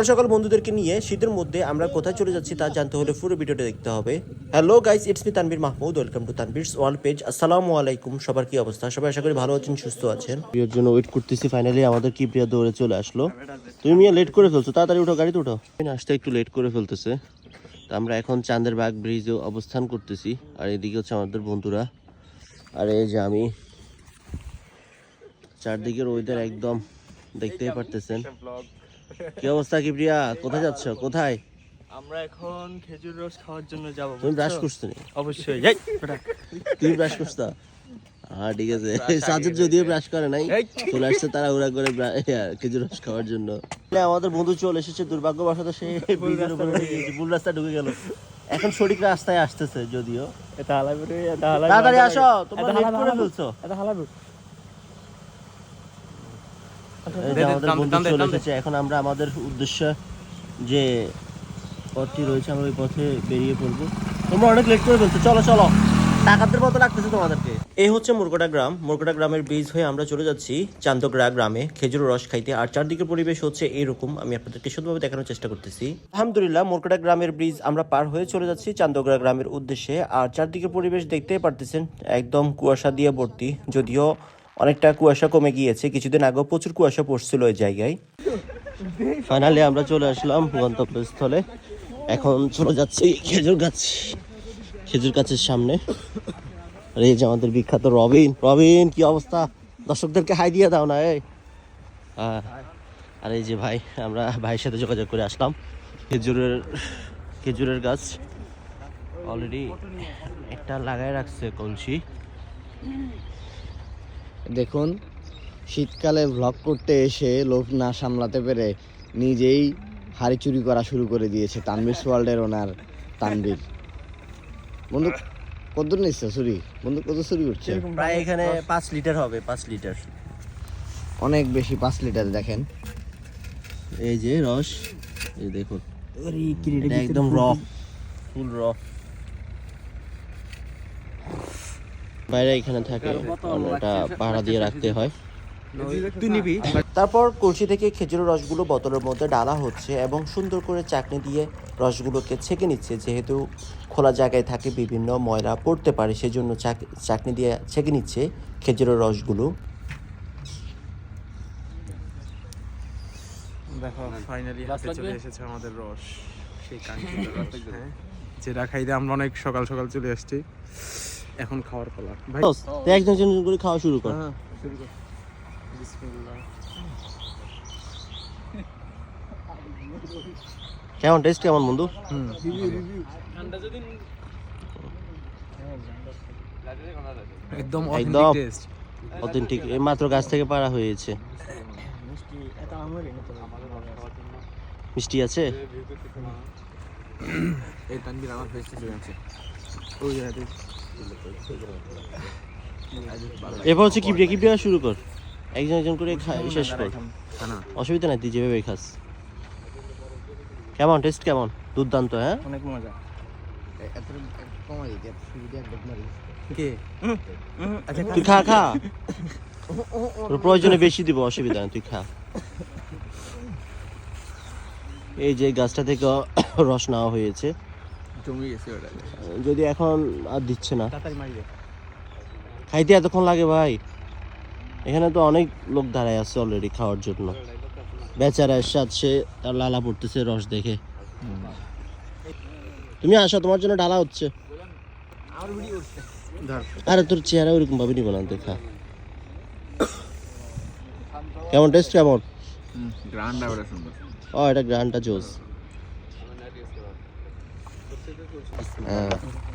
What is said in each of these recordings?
সকাল সকাল বন্ধুদেরকে নিয়ে শীতের মধ্যে আমরা কোথায় চলে যাচ্ছি তা জানতে হলে পুরো ভিডিওটা দেখতে হবে। Hello guys it's me Tanvir Mahmud welcome to Tanvir's world page আসসালামু আলাইকুম সবার কি অবস্থা? সবাই আশা করি ভালো আছেন সুস্থ আছেন। প্রিয়র জন্য ওয়েট করতেছি ফাইনালি আমাদের কি প্রিয়া দৌড়ে চলে আসলো। তুমি মিয়া লেট করে ফেলছো তাড়াতাড়ি উঠো গাড়িতে উঠো। আসতে একটু লেট করে ফেলতেছে। তো আমরা এখন চাঁদের বাগ ব্রিজে অবস্থান করতেছি আর এদিকে হচ্ছে আমাদের বন্ধুরা। আর এই যে আমি চারদিকের ওয়েদার একদম দেখতেই পারতেছেন। কি অবস্থা কি প্রিয়া কোথায় যাচ্ছ? কোথায়? আমরা এখন খেজুর রস খাওয়ার জন্য যাব তুমি ব্রাশ করছ? অবশ্যই। যাই তুমি ব্রাশ করছ? হ্যাঁ ঠিক আছে। সাজেদ যদিও ব্রাশ করে নাই চলে আসছে তারা ওরা করে খেজুর রস খাওয়ার জন্য। আমাদের বন্ধু চলে এসেছে দুর্ভাগ্যবশত সে ব্রিজের উপরে ভুল রাস্তা ঢুকে গেল। এখন সঠিক রাস্তায় আসতেছে যদিও। এটা হালাবে তাড়াতাড়ি আসো তোমরা লেট করে ফেলছো। এটা হালাবে আমাদের বন্ধু এখন আমরা আমাদের উদ্দেশ্য যে পথটি রয়েছে আমরা ওই পথে বেরিয়ে পড়ব। তোমরা অনেক লেট করে ফেলছো চলো চলো। মতো লাগতেছে তোমাদেরকে। এই হচ্ছে মুরগোটা গ্রাম। মুরগোটা গ্রামের ব্রিজ হয়ে আমরা চলে যাচ্ছি চান্দগ্রা গ্রামে। খেজুর রস খাইতে। আর চারদিকের পরিবেশ হচ্ছে এরকম। আমি আপনাদেরকে শুধুভাবে দেখানোর চেষ্টা করতেছি। আলহামদুলিল্লাহ মুরগোটা গ্রামের ব্রিজ আমরা পার হয়ে চলে যাচ্ছি চান্দগ্রা গ্রামের উদ্দেশ্যে। আর চারদিকের পরিবেশ দেখতেই পারতেছেন একদম কুয়াশা দিয়ে ভর্তি। যদিও অনেকটা কুয়াশা কমে গিয়েছে। কিছুদিন আগেও প্রচুর কুয়াশা পড়ছিল ওই জায়গায়। ফাইনালি আমরা চলে আসলাম গন্তব্যস্থলে। এখন চলে যাচ্ছি খেজুর গাছ। খেজুর গাছের সামনে। আর এই যে আমাদের বিখ্যাত রবিন। রবিন, কি অবস্থা? দর্শকদেরকে হাই দিয়ে দাও না, এই। আর এই যে ভাই, আমরা ভাইয়ের সাথে যোগাযোগ করে আসলাম। খেজুরের খেজুরের গাছ। অলরেডি একটা লাগায় রাখছে কলসি। দেখুন শীতকালে ভ্লগ করতে এসে লোভ না সামলাতে পেরে নিজেই হাড়ি চুরি করা শুরু করে দিয়েছে তানভীর ওয়ার্ল্ডের ওনার তানভীর। বন্ধু কত নিচ্ছে চুরি বন্ধু কত চুরি করছে প্রায় এখানে পাঁচ লিটার হবে পাঁচ লিটার। অনেক বেশি পাঁচ লিটার দেখেন। এই যে রস এই দেখুন। একদম র ফুল র বাইরে এখানে থাকে এটা পাহারা দিয়ে রাখতে হয়। তারপর কলসি থেকে খেজুরের রসগুলো বোতলের মধ্যে ডালা হচ্ছে এবং সুন্দর করে চাকনি দিয়ে রসগুলোকে ছেঁকে নিচ্ছে। যেহেতু খোলা জায়গায় থাকে বিভিন্ন ময়লা পড়তে পারে সেজন্য চাক- চাকনি দিয়ে ছেঁকে নিচ্ছে খেজুরের রসগুলো। দেখো ফাইনালি হাতে চলে এসেছে আমাদের রস। সেই কাঙ্ক্ষিত রস হ্যাঁ। যেটা খাইতে আমরা অনেক সকাল সকাল চলে আসছি। এখন খাওয়ার পালা। ভাই একজন একজন করে খাওয়া শুরু কর। হ্যাঁ শুরু কর। বিসমিল্লাহ। কেমন টেস্ট কেমন বন্ধু? একদম একদম। অথেন্টিক টেস্ট অথেন্টিক এই মাত্র গাছ থেকে পাড়া হয়েছে। মিষ্টি আছে? এই তানবির আমার ফেসে আছে ওই এবার হচ্ছে কিবরিয়া কিবরিয়া শুরু কর। একজন একজন করে শেষ কর। না অসুবিধা নাই তুই যেভাবে খাস। কেমন টেস্ট কেমন? দুর্দান্ত হ্যাঁ? অনেক মজা। আচ্ছা তুই খা খা। প্রয়োজনে বেশি দিব অসুবিধা নেই তুই খা। এই যে গাছটা থেকে রস নেওয়া হয়েছে। জমি গেছে ওটা। যদি এখন আর দিচ্ছে না। খাইতে এতক্ষণ লাগে ভাই। এখানে তো অনেক লোক দাঁড়ায় আছে অলরেডি খাওয়ার জন্য। বেচারা এসে তার লালা পড়তেছে রস দেখে। তুমি আসো তোমার জন্য ডালা হচ্ছে। আরে তোর চেহারা ওইরকম ভাবে নিব না দেখা। কেমন টেস্ট কেমন? সুন্দর। ও এটা গ্রান্ডটা জোস।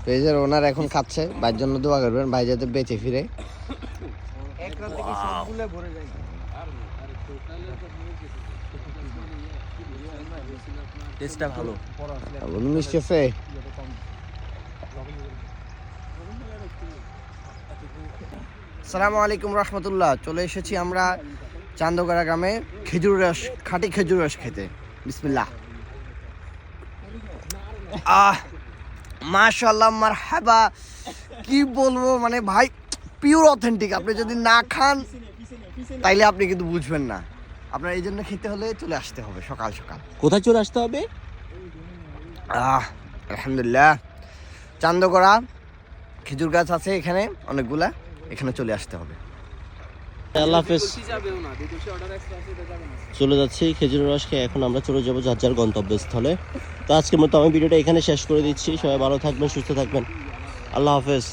পেজের ওনার এখন খাচ্ছে ভাইয়ের জন্য দোয়া করবেন ভাই যাতে বেঁচে ফিরে। টেস্টটা ভালো। আর মিষ্টি আছে সালামু আলাইকুম রহমতুল্লাহ। চলে এসেছি আমরা চান্দগড়া গ্রামে খেজুর রস খাঁটি খেজুর রস খেতে। বিসমিল্লাহ। আহ! মাশাল্লাহ মার হাবা কি বলব মানে ভাই পিওর অথেন্টিক আপনি যদি না খান তাইলে আপনি কিন্তু বুঝবেন না। আপনার এই জন্য খেতে হলে চলে আসতে হবে সকাল সকাল। কোথায় চলে আসতে হবে? আহ আলহামদুলিল্লাহ। চান্দকড়া খেজুর গাছ আছে এখানে অনেকগুলা। এখানে চলে আসতে হবে। আল্লাহ হাফেজ। চলে যাচ্ছি খেজুরের রস খেয়ে এখন আমরা চলে যাব যার যার গন্তব্যস্থলে। তো আজকের মতো আমি ভিডিওটা এখানে শেষ করে দিচ্ছি। সবাই ভালো থাকবেন সুস্থ থাকবেন। আল্লাহ হাফেজ।